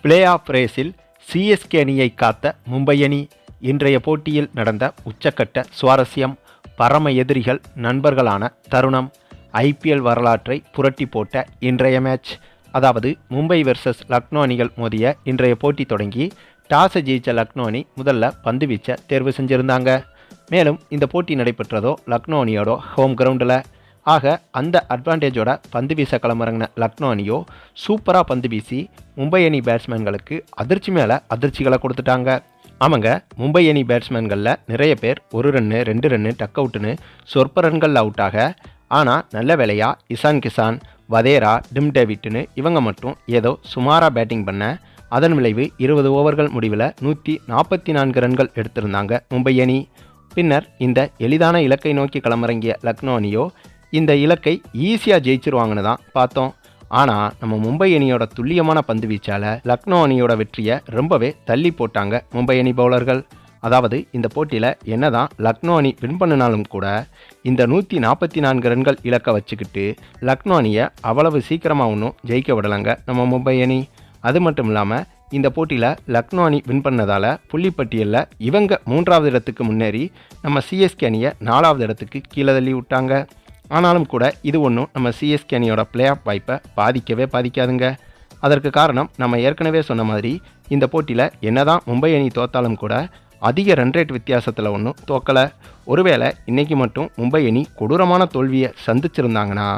Play off ரேஸில் CSK அணியை காத்த மும்பை அணி இன்றைய போட்டியில் நடந்த உச்சக்கட்ட சுவாரஸ்யம் பரம எதிரிகள் நண்பர்களான தருணம் ஐபிஎல் வரலாற்றை புரட்டி போட்ட இன்றைய மேட்ச் அதாவது மும்பை வெர்சஸ் லக்னோ அணிகள் மோதிய இன்றைய போட்டி தொடங்கி டாஸை ஜெயிச்ச லக்னோ அணி முதல்ல பந்து வீச்ச தேர்வு செஞ்சுருந்தாங்க. மேலும் இந்த போட்டி நடைபெற்றதோ லக்னோ அணியோட ஹோம் கிரவுண்டில் ஆக அந்த அட்வான்டேஜோட பந்து வீச களமிறங்கின லக்னோ அணியோ சூப்பராக பந்து வீசி மும்பை அணி பேட்ஸ்மேன்களுக்கு அதிர்ச்சி மேலே அதிர்ச்சிகளை கொடுத்துட்டாங்க. ஆமாங்க மும்பை அணி பேட்ஸ்மேன்களில் நிறைய பேர் ஒரு ரன்னு ரெண்டு ரன்னு டக் அவுட்டுன்னு சொற்ப ரன்கள் அவுட் ஆக ஆனால் நல்ல வேலையாக இசான் கிசான் வதேரா டிம் டேவிட்னு இவங்க மட்டும் ஏதோ சுமாராக பேட்டிங் பண்ண அதன் விளைவு இருபது ஓவர்கள் முடிவில் நூற்றி நாற்பத்தி நான்கு ரன்கள் எடுத்திருந்தாங்க மும்பை அணி. பின்னர் இந்த எளிதான இலக்கை நோக்கி களமிறங்கிய லக்னோ அணியோ இந்த இலக்கை ஈஸியாக ஜெயிச்சிருவாங்கன்னு தான் பார்த்தோம். ஆனால் நம்ம மும்பை அணியோட துல்லியமான பந்து வீச்சால் லக்னோ அணியோட வெற்றியை ரொம்பவே தள்ளி போட்டாங்க மும்பை அணி பவுலர்கள். அதாவது இந்த போட்டியில் என்னதான் லக்னோ அணி வின் பண்ணினாலும் கூட இந்த நூற்றி நாற்பத்தி நான்கு ரன்கள் இலக்கை வச்சுக்கிட்டு லக்னோ அணியை அவ்வளவு சீக்கிரமாக ஒன்றும் ஜெயிக்க விடலைங்க நம்ம மும்பை அணி. அது மட்டும் இல்லாமல் இந்த போட்டியில் லக்னோ அணி வின் பண்ணதால் புள்ளிப்பட்டியலில் இவங்க மூன்றாவது இடத்துக்கு முன்னேறி நம்ம சிஎஸ்கே அணியை நாலாவது இடத்துக்கு கீழே தள்ளி விட்டாங்க. ஆனாலும் கூட இது ஒன்றும் நம்ம சிஎஸ்கே அணியோட பிளே ஆஃப் வாய்ப்பை பாதிக்கவே பாதிக்காதுங்க. அதற்கு காரணம் நம்ம ஏற்கனவே சொன்ன மாதிரி இந்த போட்டியில் என்னதான் மும்பை அணி தோத்தாலும் கூட அதிக ரன் ரேட் வித்தியாசத்தில் ஒன்றும் தோக்கலை. ஒருவேளை இன்னைக்கு மட்டும் மும்பை அணி கொடூரமான தோல்வியை சந்திச்சிருந்தாங்கன்னா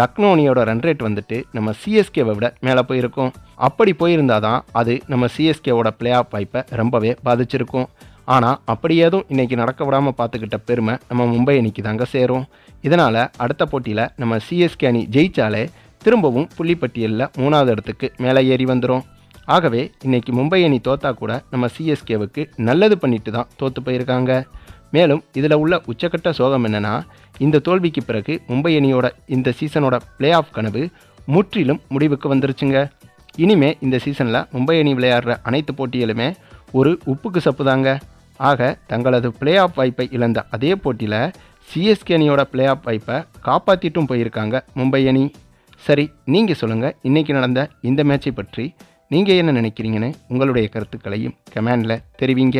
லக்னோ அணியோட ரன் ரேட் வந்துட்டு நம்ம சிஎஸ்கேவை விட மேலே போயிருக்கும். அப்படி போயிருந்தால் தான் அது நம்ம சிஎஸ்கேவோட பிளே ஆஃப் வாய்ப்பை ரொம்பவே பாதிச்சிருக்கும். ஆனால் அப்படி ஏதும் இன்றைக்கி நடக்க விடாமல் பார்த்துக்கிட்ட பெருமை நம்ம மும்பை அணிக்கு தாங்க சேரும். இதனால் அடுத்த போட்டியில் நம்ம சிஎஸ்கே அணி ஜெயிச்சாலே திரும்பவும் புள்ளிப்பட்டியலில் மூணாவது இடத்துக்கு மேலே ஏறி வந்துடும் ஆகவே இன்றைக்கி மும்பை அணி தோத்தா கூட நம்ம சிஎஸ்கேவுக்கு நல்லது பண்ணிட்டு தான் தோற்று போயிருக்காங்க. மேலும் இதில் உள்ள உச்சக்கட்ட சோகம் என்னன்னா இந்த தோல்விக்கு பிறகு மும்பை அணியோட இந்த சீசனோட பிளே ஆஃப் கனவு முற்றிலும் முடிவுக்கு வந்துருச்சுங்க. இனிமே இந்த சீசனில் மும்பை அணி விளையாடுற அனைத்து போட்டிகளுமே ஒரு உப்புக்கு சப்பு தாங்க. ஆக தங்களது பிளே ஆஃப் வாய்ப்பை இழந்த அதே போட்டியில் சிஎஸ்கே அணியோட பிளே ஆஃப் வாய்ப்பை காப்பாற்றிட்டும் போயிருக்காங்க மும்பை அணி. சரி நீங்கள் சொல்லுங்கள் இன்றைக்கி நடந்த இந்த மேட்சை பற்றி நீங்கள் என்ன நினைக்கிறீங்கன்னு உங்களுடைய கருத்துக்களையும் கமெண்டில் தெரிவிங்க.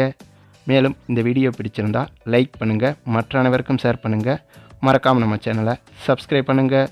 மேலும் இந்த வீடியோ பிடிச்சிருந்தால் லைக் பண்ணுங்கள் மற்ற அனைவருக்கும் ஷேர் பண்ணுங்கள் மறக்காமல் நம்ம சேனலை சப்ஸ்கிரைப் பண்ணுங்கள்